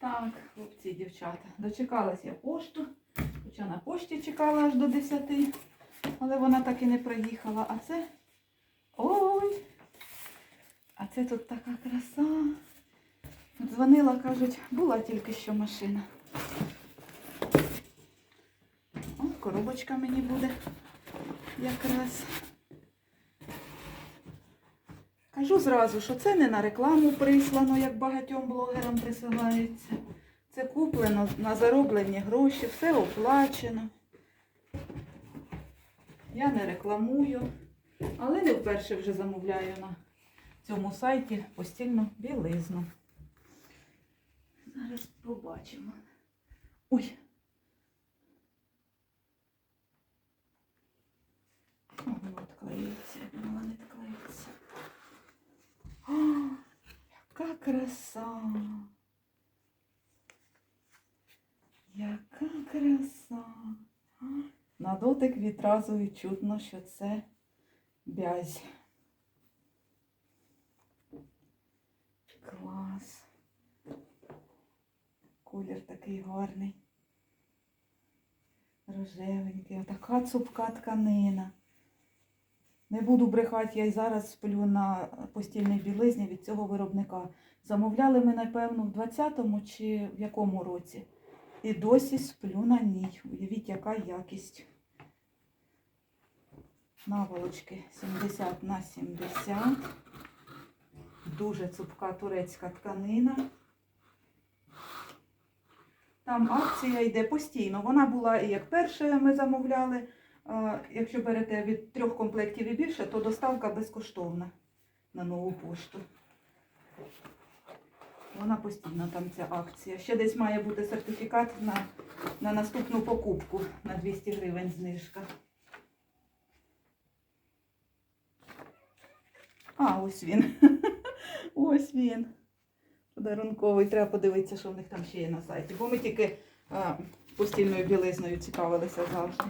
Так, хлопці дівчата. Дочекалась я пошту. Хоча на пошті чекала аж до 10, але вона так і не приїхала. А це. Ой! А це тут така краса. Дзвонила, кажуть, була тільки що машина. О, коробочка мені буде якраз. Кажу зразу, що це не на рекламу прислано, як багатьом блогерам присилається. Це куплено на зароблені гроші, все оплачено. Я не рекламую, але не вперше вже замовляю на цьому сайті постільну білизну. Зараз побачимо. Ой. О, відклеїться, я думала, не відклеїться. О, яка краса! Яка краса! На дотик відразу відчутно, що це бязь. Клас. Колір такий гарний. Рожевенький. Така цупка тканина. Не буду брехати, я й зараз сплю на постільній білизні від цього виробника. Замовляли ми, напевно, в 20-му чи в якому році. І досі сплю на ній. Уявіть, яка якість. Наволочки 70 на 70. Дуже цупка турецька тканина. Там акція йде постійно. Вона була і як перше ми замовляли. Якщо берете від трьох комплектів і більше, то доставка безкоштовна на нову пошту. Вона постійно там ця акція. Ще десь має бути сертифікат на, на наступну покупку на 200 гривень знижка. А, ось він. Ось він. Подарунковий. Треба подивитися, що в них там ще є на сайті. Бо ми тільки постільною білизною цікавилися завжди.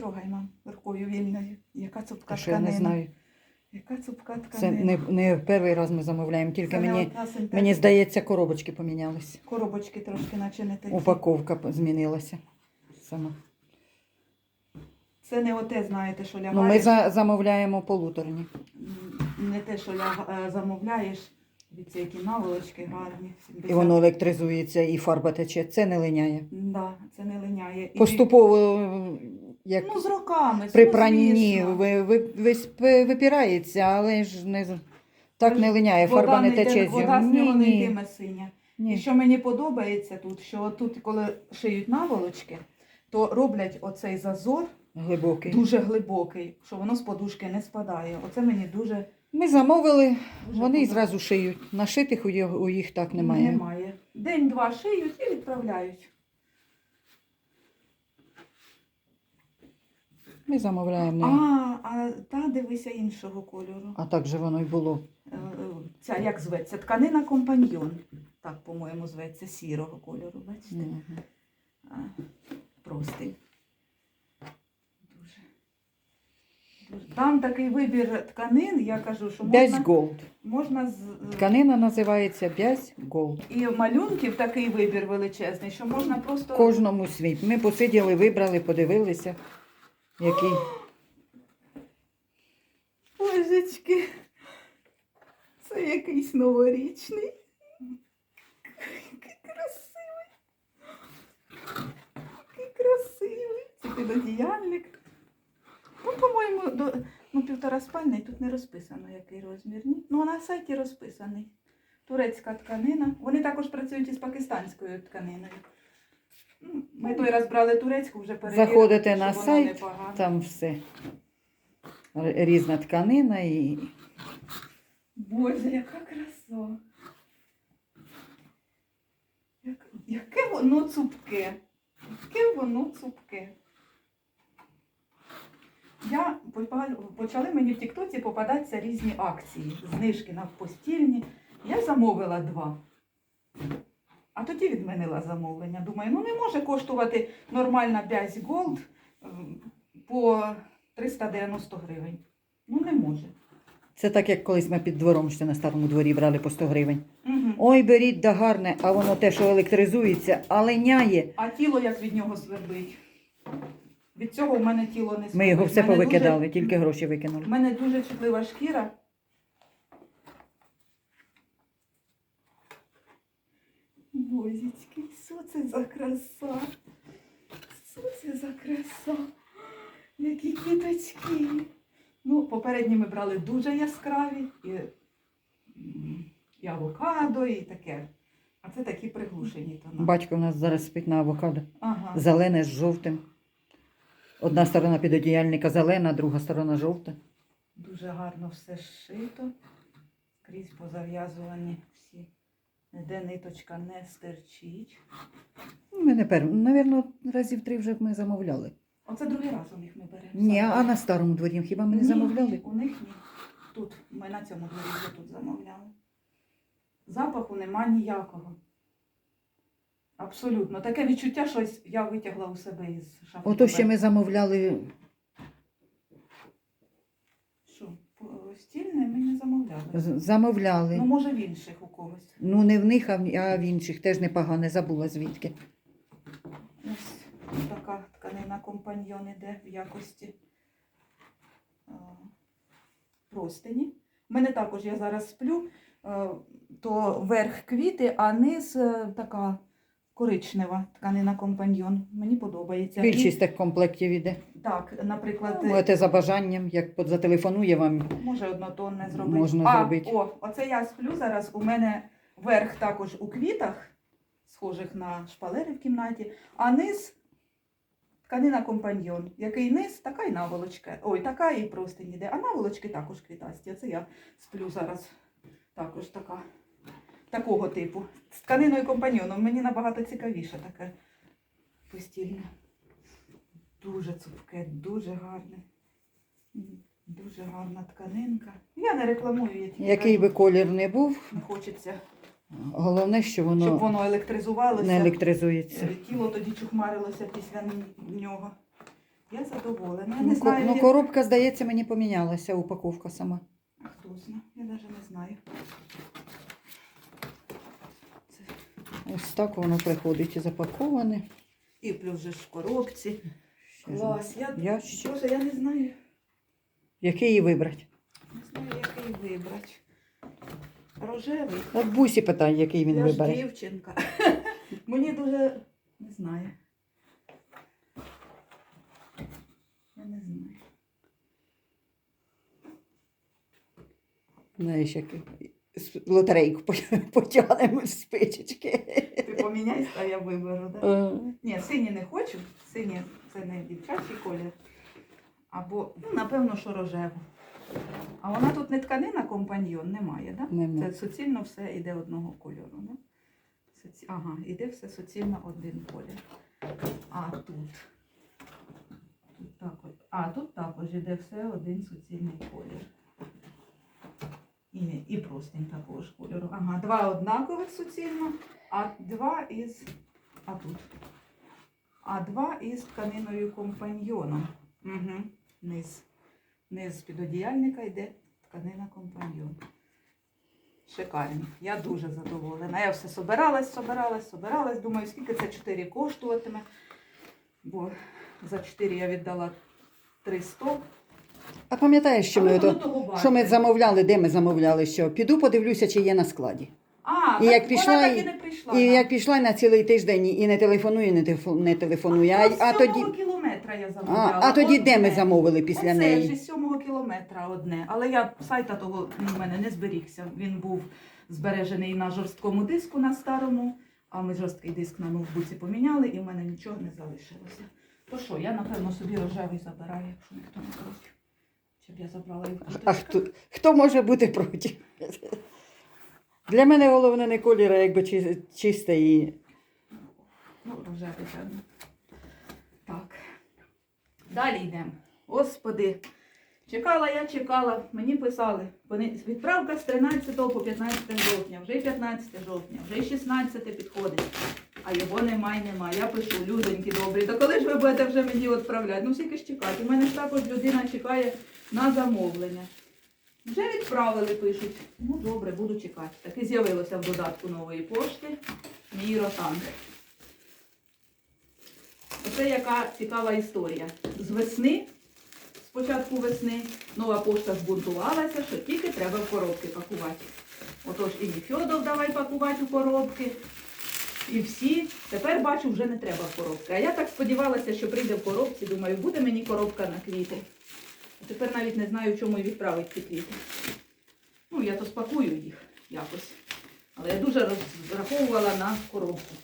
Потрогай, мам, рукою вільною. Яка цупка що я не тканина. знаю. Яка цупка Це тканина. не, не перший раз ми замовляємо, тільки Це не мені, одна синтетика. мені здається, коробочки помінялись. Коробочки трошки наче не такі. Упаковка п- змінилася. Сама. Це не оте, знаєте, що лягаєш. Ну, ми за, замовляємо полуторні. Не те, що ляг... е, замовляєш. Дивіться, які наволочки гарні. 70. І воно електризується, і фарба тече. Це не линяє. Да, це не линяє. І- Поступово, е, як Ну, з роками. при ну, пранні звісно. ви, ви, вис- пи- випирається, але ж не, з- так не линяє, Вода фарба не тече. з Вода з нього. ні, не ні, йтиме синя. І ні. що мені подобається тут, що тут, коли шиють наволочки, то роблять оцей зазор Глибокий. дуже глибокий, що воно з подушки не спадає. Оце мені дуже, Ми замовили, дуже вони і подобається. зразу шиють. Нашитих у їх, у їх так немає. Немає. День-два шиють і відправляють. Ми замовляємо. А, не- а та дивися іншого кольору. А так же воно й було. Е, е, Ця як зветься? Тканина компаньйон. Так, по-моєму, зветься сірого кольору, бачите? А, простий. Дуже. Дуже. Там такий вибір тканин, я кажу, що Бязь можна, Голд. можна з Тканина називається Бязь Голд. і малюнків такий вибір величезний, що можна просто Кожному світ. Ми посиділи, вибрали, подивилися, який. Божечки. Це якийсь новорічний. Який красивий. Який красивий. Це підодіяльник. Ну, по-моєму, до, ну, півтора спальний, тут не розписано, який розмір. Ні? Ну, на сайті розписаний. Турецька тканина. Вони також працюють із пакистанською тканиною. Ми той раз брали турецьку, вже перевірили, Заходите на вона сайт, непогана. Там все. Різна тканина і Боже, яка краса. Як, яке воно цупке. Яке воно цупке. Я почали мені в Тіктоці попадатися різні акції, знижки на постільні. Я замовила два. А тоді відмінила замовлення. Думаю, ну не може коштувати нормальна бязь Gold ем, по 390 гривень. Ну не може. Це так, як колись ми під двором ще на старому дворі брали по 100 гривень. Угу. Ой, беріть да гарне, а воно те, що електризується, а линяє. А тіло як від нього свербить. Від цього в мене тіло не свербить. Ми його все мене повикидали, дуже- тільки гроші викинули. У мене дуже чутлива шкіра. Бозічки, що це за краса? Що це за краса? Які квіточки. Ну, попередні ми брали дуже яскраві, і, і авокадо, і таке. А це такі приглушені тона. Батько у нас зараз спить на авокадо. Ага. Зелене з жовтим. Одна сторона підодіяльника зелена, друга сторона жовта. Дуже гарно все зшито. Скрізь позав'язувані всі. Ніде ниточка не стерчить. Ми не пер... Навірно, разів три вже ми замовляли. Оце другий раз у них ми беремо. Ні, а на старому дворі хіба ми не Ні, замовляли? У них ні. Тут. Ми на цьому дворі вже тут замовляли. Запаху нема ніякого. Абсолютно. Таке відчуття, що я витягла у себе із шафи. Ото ще ми замовляли. Що, по- стільне ми не замовляли. Замовляли. Ну, може, в інших у когось. Ну, не в них, а в а в інших теж непогано, забула звідки. Ось така тканина компаньйон іде в якості а, простині. У мене також я зараз сплю, то верх квіти, а низ е, така коричнева тканина компаньйон. Мені подобається. Більшість так комплектів іде. Так, наприклад, Можете за бажанням, як зателефонує вам. може однотонне зробити. Можна а, зробити. О, оце я сплю зараз. У мене верх також у квітах, схожих на шпалери в кімнаті, а низ тканина компаньйон. Який низ, така й наволочка. Ой, така і простинь іде. А наволочки також квітасті. Оце я сплю зараз також така. Такого типу. З тканиною компаньйоном. Мені набагато цікавіше таке постільне. Дуже цупке, дуже гарне. Дуже гарна тканинка. Я не рекламую, я тільки Який кажу, би колір не був, хочеться, головне, що щоб воно воно електризувалося. не електризується. Е, Тіло тоді чухмарилося після нього. Я задоволена. Я Ну, не ко- знаю, ну, як- коробка, здається, мені помінялася, упаковка сама. Хто знає? Я навіть не знаю. Це... Ось так воно приходить запаковане. І плюс же ж в коробці. Клас. Я... ящик. Боже, я не знаю. Який її вибрати? Не знаю, який вибрати. Рожевий. От бусі питає, який він я ж дівчинка. Мені дуже не знаю. Я не знаю. Знаєш, як з- лотерейку по- потягнемо з спичечки. Ти поміняй, а я виберу, так? Да? Е, Ні, сині не хочу. Сині це не дівчачий колір. Або, ну, напевно, що рожеву. А вона тут не тканина компаньйон, немає, так? Нема. Це суцільно все йде одного кольору, да? Суці... Ага, іде все суцільно один колір. А тут. Тут також. А, тут також іде все один суцільний колір. І, і простень такого ж кольору. Ага, два однакових суцільно, а два із. А тут. А два із тканиною компаньйоном. Угу. Низ. Низ підодіяльника йде тканина компаньйон. Шикарні. Я дуже задоволена. Я все собиралась, собиралась, собиралась. Думаю, скільки це 4 коштуватиме. Бо за 4 я віддала 300. А пам'ятаєш, що ми, Але воно ото, того що ми замовляли, де ми замовляли, що піду подивлюся, чи є на складі. А, І так як пішла, вона так і- не прийшла. І нам. як пішла на цілий тиждень і не телефонує, не, телефо- не телефонує. А, а, тоді, кілометра я замовляла. а тоді де ми замовили після Оце неї? ж із сьомого кілометра одне. Але я сайта того ну, в мене не зберігся. Він був збережений на жорсткому диску на старому, а ми жорсткий диск на ноутбуці поміняли, і в мене нічого не залишилося. То що, я напевно собі рожевий забираю, якщо ніхто не проти. Щоб я забрала в А хто, хто може бути проти? Для мене головне не колір, а якби чи- чисте і. Ну, рожевий, певно. Так. Далі йдемо. Господи, Чекала я, чекала, мені писали. Відправка з 13 по 15 жовтня, вже 15 жовтня, вже 16 підходить. А його нема й нема. Я пишу, людоньки добрі, то коли ж ви будете вже мені відправляти? Ну скільки ж чекати. У мене ж також людина чекає на замовлення. Вже відправили, пишуть. Ну добре, буду чекати. Таки з'явилося в додатку нової пошти. Мій ротанг. Оце яка цікава історія. З весни, з початку весни, нова пошта збунтувалася, що тільки треба в коробки пакувати. Отож і Фьодов давай пакувати у коробки. І всі. Tепер бачу, вже не треба в коробки. А я так сподівалася, що прийде в коробці. Думаю, буде мені коробка на квіти. Тепер навіть не знаю, чому і відправити ці квіти. Ну, я то спакую їх якось. Але я дуже розраховувала на коробку.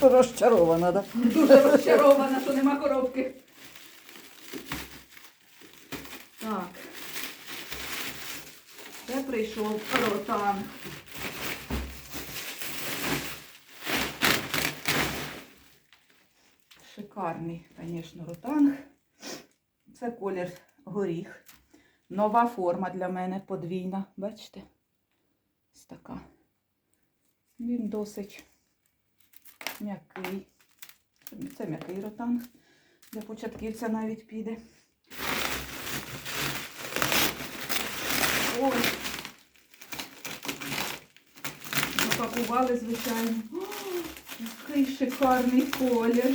Розчарована, так? Дуже розчарована, що нема коробки. Так. Це прийшов ротан. Шикарний, звісно, ротанг. Це колір горіх. Нова форма для мене подвійна. Бачите? Ось така. Він досить м'який. Це м'який ротанг. Для початківця навіть піде. Ой. Запакували, звичайно. О, який шикарний колір.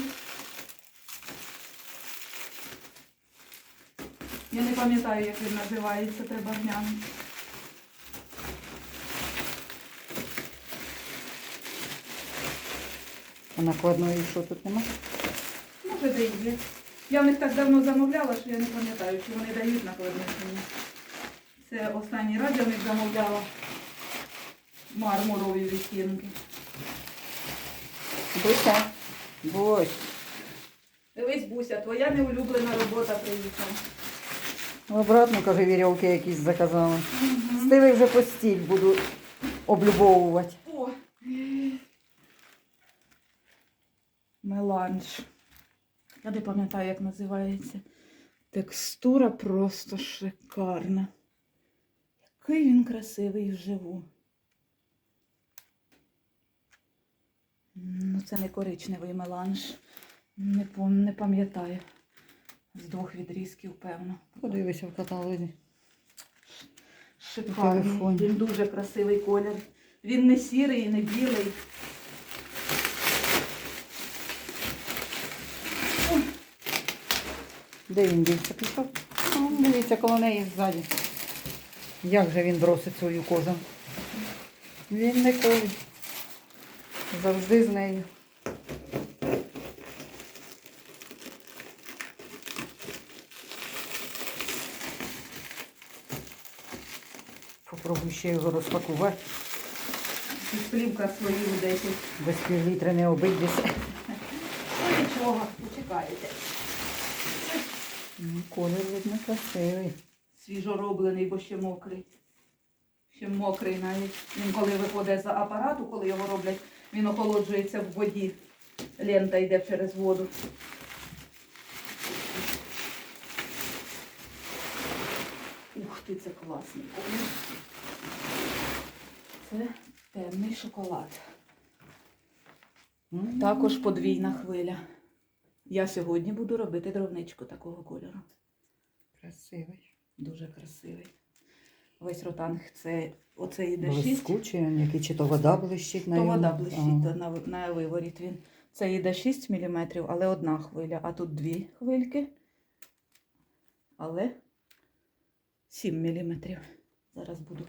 Я не пам'ятаю, як він називається, треба глянути. А накладної що тут нема? Може, де є. Я в них так давно замовляла, що я не пам'ятаю, чи вони дають накладних мені. Це останній раз я в них замовляла мармурові відтінки. Буся. Бусь. Дивись, Буся, твоя неулюблена робота приїхала. Обратно, каже, вірьовки якісь заказала. Стили вже постіль, буду облюбовувати. О! Меланж. Я не пам'ятаю, як називається. Текстура просто шикарна. Який він красивий вживу. Ну, це не коричневий меланж. Не, не пам'ятаю. З двох відрізків, певно. Подивися в каталозі. Шикарний. Він дуже красивий колір. Він не сірий і не білий. Де він дівся пішов? Дивіться, коло неї ззаді. Як же він бросить свою козу? Він не коли. Завжди з нею. Ще його розпакувати. Плівка свої в 10. Без півлітра не обійдеться. Ну нічого, почекаєте. Ну, Колір, видно, красивий. Свіжороблений, бо ще мокрий. Ще мокрий навіть. Він коли виходить з апарату, коли його роблять, він охолоджується в воді. Лента йде через воду. Ти, це класний колір. Це темний шоколад. Також подвійна хвиля. Я сьогодні буду робити дровничку такого кольору. Красивий. Дуже красивий. Весь ротанг це оце йде 6. Який чи то вода блищить на То вода блищить А. на, на виворіт він. Це йде 6 мм, але одна хвиля, а тут дві хвильки. Але 7 мм. Зараз буду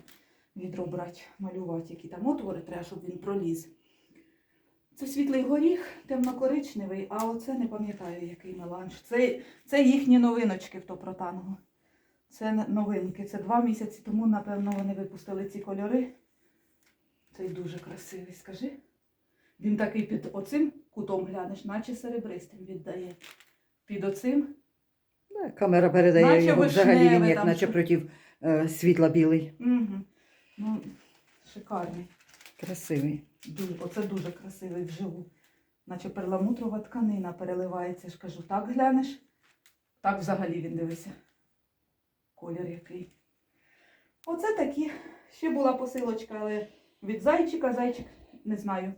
відро брати, малювати, які там отвори треба, щоб він проліз. Це світлий горіх, темно-коричневий, а оце не пам'ятаю, який меланж. Це, це їхні новиночки в топротангу. Це новинки. Це два місяці тому, напевно, вони випустили ці кольори. Цей дуже красивий, скажи. Він такий під оцим кутом глянеш, наче серебристим віддає. Під оцим. Да, Камера передає Наче його взагалі він як наче проти е, світла білий. Угу. Ну, шикарний. Красивий. Дуже, оце дуже красивий вживу. Наче перламутрова тканина переливається. Я ж кажу, так глянеш, так взагалі він дивися. колір який. Оце такі. Ще була посилочка, але від зайчика, зайчик, не знаю.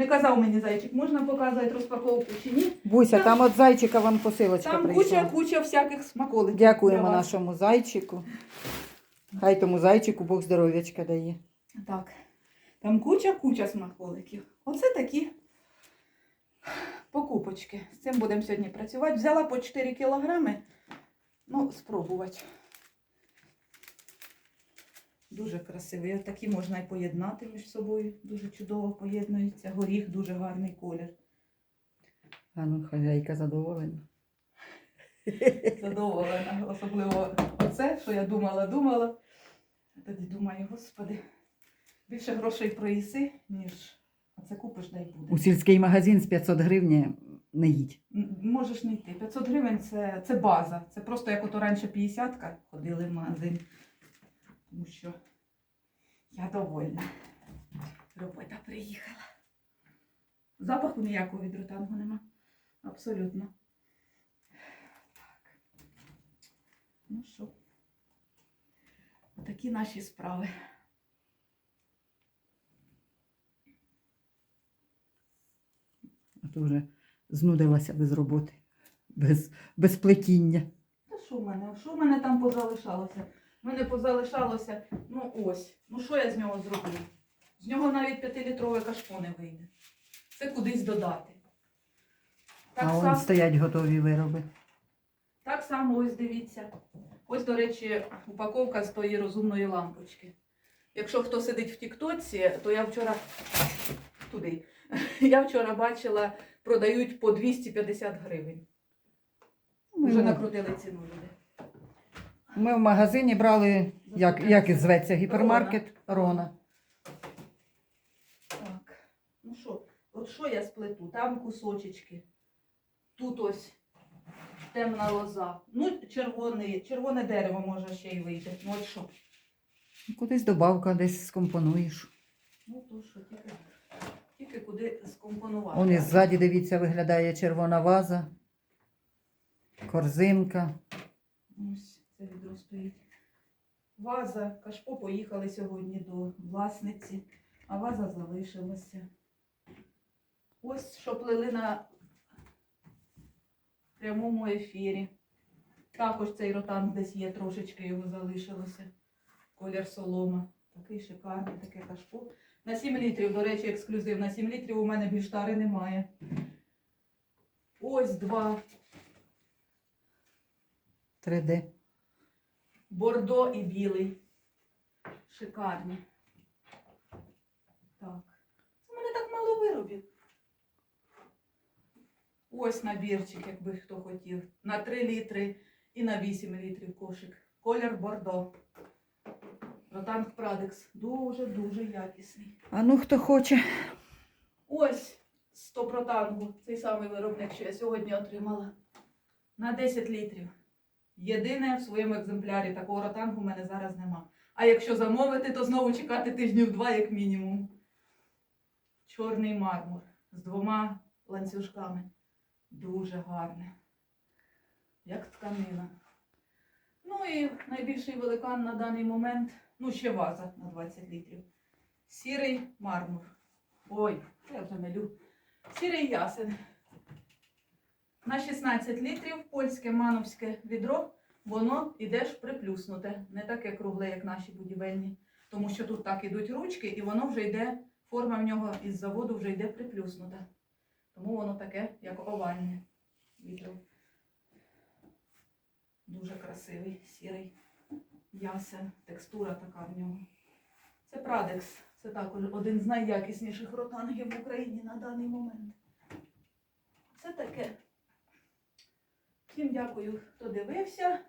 Не казав мені зайчик, можна показувати розпаковку чи ні. Буся, Там- там от зайчика вам посилочка Там прийшла. куча, куча всяких смаколиків. Дякуємо для вас. нашому зайчику. Хай тому зайчику Бог здоров'ячка дає. Так. Там куча, куча смаколиків. Оце такі покупочки. З цим будемо сьогодні працювати. Взяла по 4 кілограми. Ну, спробувати. Дуже красивий. Такі можна і поєднати між собою. Дуже чудово поєднуються. Горіх дуже гарний колір. А ну, хазяйка задоволена. Задоволена. Особливо оце, що я думала, думала. Тоді думаю, господи, більше грошей проїси, ніж оце купиш, дай буде. У сільський магазин з 500 гривень не їдь. Можеш не йти. 500 гривень це, це база. Це просто як ото раніше 50 ходили в магазин. Тому що я довольна. Робота приїхала. Запаху ніякого від ротангу нема. Абсолютно. Так. Ну що? Такі наші справи. А то вже знудилася без роботи, без, без плетіння. Та що в мене? Що в мене там позалишалося? В мене позалишалося, ну ось. Ну що я з нього зроблю? З нього навіть 5-літрове кашпо не вийде. Це кудись додати. Так, а сам, стоять готові вироби. так само ось дивіться. Ось, до речі, упаковка з тої розумної лампочки. Якщо хто сидить в Тіктоці, то я вчора туди. Я вчора бачила, продають по 250 гривень. Ми, Вже накрутили ціну люди. Ми в магазині брали, як, як і зветься, гіпермаркет Рона. Так. Ну що, от що я сплету? Там кусочечки. Тут ось темна лоза. Ну, червоне, червоне дерево може ще й вийде. Ну от що? Кудись добавка, десь скомпонуєш. Ну то що, тільки, тільки куди скомпонувати. Он і ззаді, дивіться, виглядає червона ваза, корзинка. Ось це відро стоїть. Ваза, кашпо поїхали сьогодні до власниці, а ваза залишилася. Ось що плели на прямому ефірі. Також цей ротанг десь є, трошечки його залишилося. Колір солома. Такий шикарний, таке кашпо. На 7 літрів, до речі, ексклюзив. На 7 літрів у мене більш тари немає. Ось два 3D. Бордо і білий. Шикарні. Так. Це мене так мало виробів. Ось набірчик, якби хто хотів. На 3 літри і на 8 літрів кошик. Колір бордо. Ротанг Прадекс. Дуже-дуже якісний. А ну хто хоче. Ось 100 протангу. Цей самий виробник, що я сьогодні отримала. На 10 літрів. Єдине в своєму екземплярі такого ротангу в мене зараз нема. А якщо замовити, то знову чекати тижнів два, як мінімум. Чорний мармур з двома ланцюжками. Дуже гарне. Як тканина. Ну і найбільший великан на даний момент, ну ще ваза на 20 літрів. Сірий мармур. Ой, я вже мелю. Сірий ясен. На 16 літрів польське мановське відро, воно іде ж приплюснуте. Не таке кругле, як наші будівельні. Тому що тут так ідуть ручки, і воно вже йде, форма в нього із заводу вже йде приплюснута. Тому воно таке, як овальне відро. Дуже красивий, сірий ясен, текстура така в нього. Це Прадекс. Це також один з найякісніших ротангів в Україні на даний момент. Це таке. Всім дякую, хто дивився.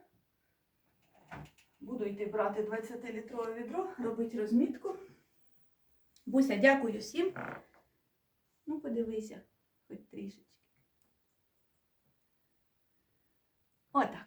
Буду йти брати 20-літрове відро, робити розмітку. Буся, дякую всім. Ну, подивися, хоч трішечки. Отак.